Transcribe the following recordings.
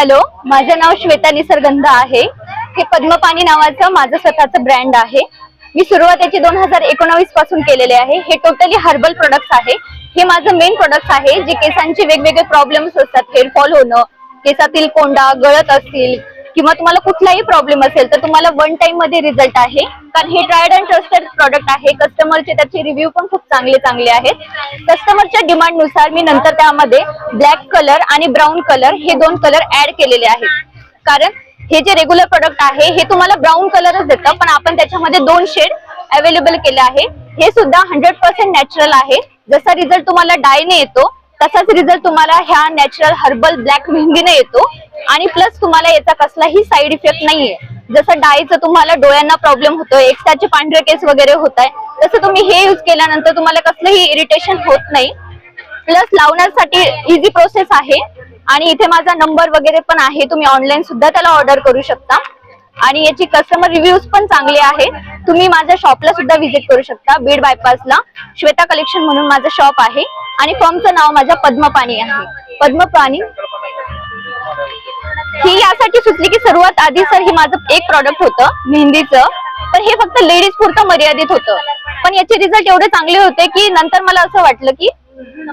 Hello माझं नाव श्वेता निसर्गंध आहे. हे पद्मपाणी नावाचं माझं स्वतःचं ब्रँड आहे. मी सुरुवात याची दोन हजार एकोणावीसपासून केलेले आहे. हे टोटली हर्बल प्रोडक्ट्स आहे. हे माझं मेन प्रोडक्ट्स आहे. जे केसांचे वेगवेगळे प्रॉब्लेम्स असतात. हेअरफॉल होणं केसातील कोंडा गळत असतील किंवा तुम्हाला कुठलाही प्रॉब्लेम असेल तर तुम्हाला वन टाइममध्ये रिझल्ट आहे. कारण हे ट्रायड अँड ट्रस्टेड प्रॉडक्ट आहे. कस्टमरचे त्याचे रिव्ह्यू पण खूप चांगले चांगले आहेत. कस्टमरच्या डिमांडनुसार मी नंतर त्यामध्ये ब्लॅक कलर आणि ब्राऊन कलर हे दोन कलर ऍड केलेले आहेत. कारण हे जे रेग्युलर प्रॉडक्ट आहे हे तुम्हाला ब्राऊन कलरच देतं पण आपण त्याच्यामध्ये दोन शेड अवेलेबल केले आहे. हे सुद्धा हंड्रेड पर्सेंट नॅचरल आहे. जसा रिझल्ट तुम्हाला डायने येतो तसाच रिझल्ट तुम्हाला ह्या नॅचरल हर्बल ब्लॅक मेहंदीने येतो. आणि प्लस तुम्हाला याचा कसलाही साईड इफेक्ट नाहीये. जसं डायचं तुम्हाला डोळ्यांना प्रॉब्लेम होतोय एक्स्ट्राचे पांढरे केस वगैरे होत आहे तसं तुम्ही हे युज केल्यानंतर तुम्हाला कसलंही इरिटेशन होत नाही. प्लस लावण्यासाठी इझी प्रोसेस आहे. आणि इथे माझा नंबर वगैरे पण आहे तुम्ही ऑनलाईन सुद्धा त्याला ऑर्डर करू शकता. आणि याची कस्टमर रिव्ह्यूज पण चांगले आहेत तुम्ही माझ्या शॉपला सुद्धा व्हिजिट करू शकता बीड बायपासला श्वेता कलेक्शन म्हणून माझं शॉप आहे. आणि फॉर्मचं नाव माझ्या पद्मपाणी आहे. पद्मपाणी ही यासाठी सुचली की सर्वात आधी सर हे माझं एक प्रॉडक्ट होतं मेहंदीचं. तर हे फक्त लेडीज पुरतं मर्यादित होतं. पण याचे रिझल्ट एवढे चांगले होते की नंतर मला असं वाटलं की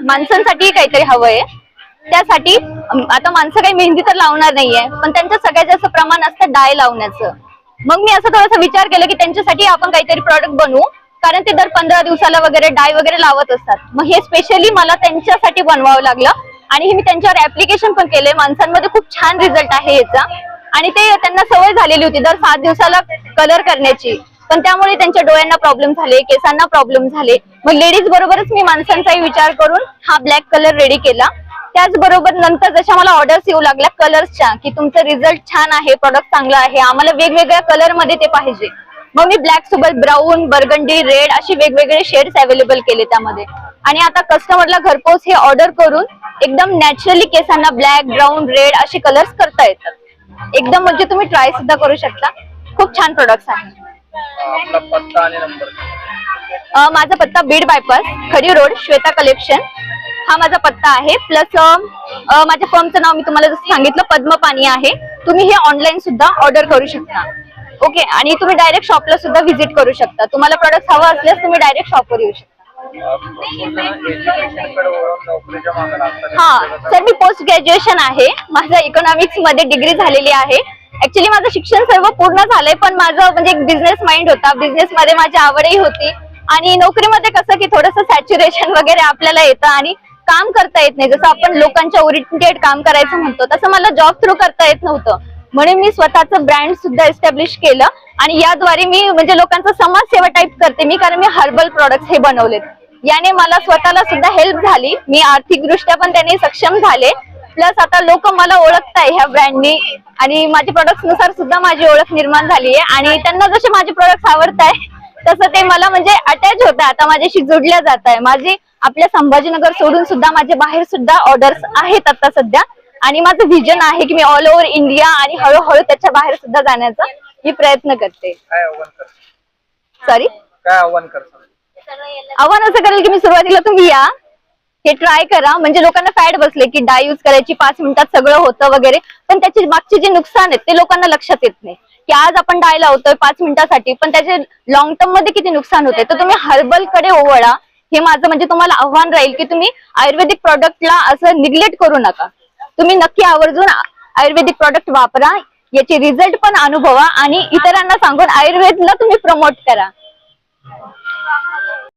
माणसांसाठी काहीतरी हवंय त्यासाठी आता माणसं काही मेहंदी तर लावणार नाहीये पण त्यांचं सगळ्यात जास्त प्रमाण असतं डाय लावण्याचं. मग मी असं थोडासा विचार केला की त्यांच्यासाठी आपण काहीतरी प्रॉडक्ट बनवू कारण ते दर पंधरा दिवसाला वगैरे डाय वगैरे लावत असतात. मग हे स्पेशली मला त्यांच्यासाठी बनवावं लागलं. आणि हे मी त्यांच्यावर ऍप्लिकेशन पण केलंय. माणसांमध्ये खूप छान रिझल्ट आहे याचा. आणि ते त्यांना सवय झालेली होती दर सात दिवसाला कलर करण्याची. पण त्यामुळे त्यांच्या डोळ्यांना प्रॉब्लेम झाले केसांना प्रॉब्लेम झाले. मग लेडीज बरोबरच मी माणसांचाही विचार करून हा ब्लॅक कलर रेडी केला. त्याचबरोबर नंतर जशा मला ऑर्डर्स येऊ लागल्या कलर्सच्या की तुमचा रिझल्ट छान आहे प्रॉडक्ट चांगला आहे आम्हाला वेगवेगळ्या कलरमध्ये ते पाहिजे. मग मी ब्लॅक सोबत ब्राऊन बर्गंडी रेड असे वेगवेगळे शेड्स अवेलेबल केले त्यामध्ये. आणि आता कस्टमरला घरपोच हे ऑर्डर करून एकदम नॅचरली केसांना ब्लॅक ब्राऊन रेड असे कलर्स करता येतात. एकदम म्हणजे तुम्ही ट्राय सुद्धा करू शकता. खूप छान प्रोडक्ट्स आहेत. आपला पत्ता आणि नंबर अ, माझा पत्ता Beed bypass Khadi road Shweta collection हा माझा पत्ता आहे. प्लस माझ्या फर्मचं नाव मी तुम्हाला जसं सांगितलं पद्मपाणी आहे. तुम्ही हे ऑनलाईन सुद्धा ऑर्डर करू शकता. ओके आणि तुम्ही डायरेक्ट शॉपला सुद्धा व्हिजिट करू शकता. तुम्हाला प्रोडक्ट हवं असल्यास तुम्ही डायरेक्ट शॉपवर येऊ शकता. हा सर मी पोस्ट ग्रॅज्युएशन आहे. माझं इकॉनॉमिक्समध्ये डिग्री झालेली आहे. ऍक्च्युली माझं शिक्षण सर्व पूर्ण झालंय पण माझं म्हणजे एक बिझनेस माइंड होता. बिझनेस मध्ये माझी आवडही होती. आणि नोकरीमध्ये कसं की थोडंसं सॅच्युरेशन वगैरे आपल्याला येतं आणि काम करता येत नाही. जसं आपण लोकांच्या ओरिएंटेड काम करायचं म्हणतो तसं मला जॉब थ्रू करता येत नव्हतं. म्हणून मी स्वतःचं ब्रँड सुद्धा एस्टॅब्लिश केलं. आणि याद्वारे मी म्हणजे लोकांचा समाजसेवा टाईप करते मी कारण मी हर्बल प्रॉडक्ट हे बनवलेत. याने मला स्वतःला सुद्धा हेल्प झाली. मी आर्थिकदृष्ट्या पण त्याने सक्षम झाले. प्लस आता लोक मला ओळखताय ह्या ब्रँडनी आणि माझ्या प्रोडक्टनुसार सुद्धा माझी ओळख निर्माण झाली आहे आणि त्यांना जसे माझे प्रोडक्ट्स आवडताय तसं ते मला म्हणजे अटॅच होत आता माझ्याशी जोडल्या जात आहे माझी आपल्या संभाजीनगर सोडून सुद्धा माझे बाहेर सुद्धा ऑर्डर्स आहेत आता सध्या. आणि माझं विजन आहे की मी ऑल ओव्हर इंडिया आणि हळूहळू त्याच्या बाहेर सुद्धा जाण्याचा मी प्रयत्न करते. काय आव्हान कर सॉरी काय आव्हान करतात आव्हान असं करेल की मी सुरुवातीला तुम्ही या. हे ट्राय करा. म्हणजे लोकांना फॅड बसले की डाय यूज करायची पाच मिनिटात सगळं होतं वगैरे. पण त्याचे मागचे जे नुकसान आहेत ते लोकांना लक्षात येत नाही. की आज आपण डाय लावतोय पाच मिनिटासाठी पण त्याचे लॉंग टर्ममध्ये किती नुकसान होते तर तुम्ही हर्बलकडे ओवळा. हे माझं म्हणजे तुम्हाला आव्हान राहील की तुम्ही आयुर्वेदिक प्रॉडक्टला असं निग्लेक्ट करू नका. तुम्ही नक्की आवर्जून आयुर्वेदिक प्रॉडक्ट वापरा. याचे रिझल्ट पण अनुभवा आणि इतरांना सांगून आयुर्वेदला तुम्ही प्रमोट करा.